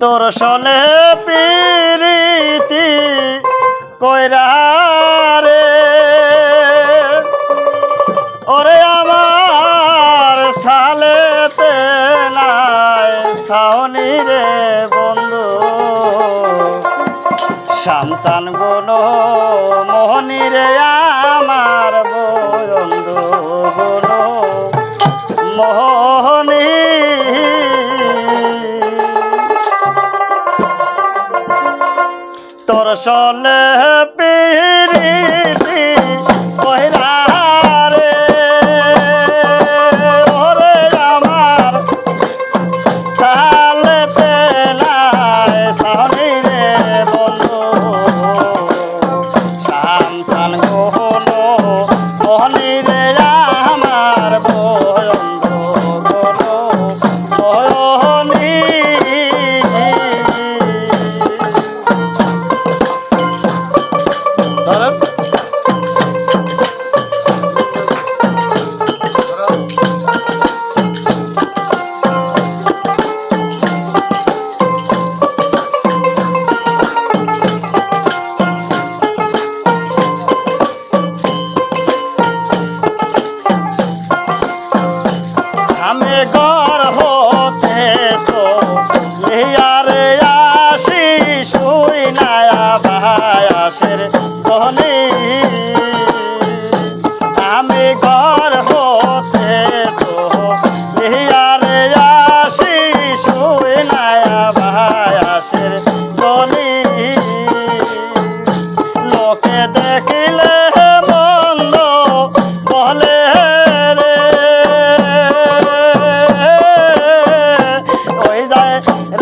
তোর সনে পিরিতি কইরা রে। ওরে আমার সালেতে নাই ছাউনি রে বন্ধু। সন্তান গুণ মোহনী রে আমার তোর সলে পিড়ি কইরা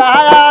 রায়া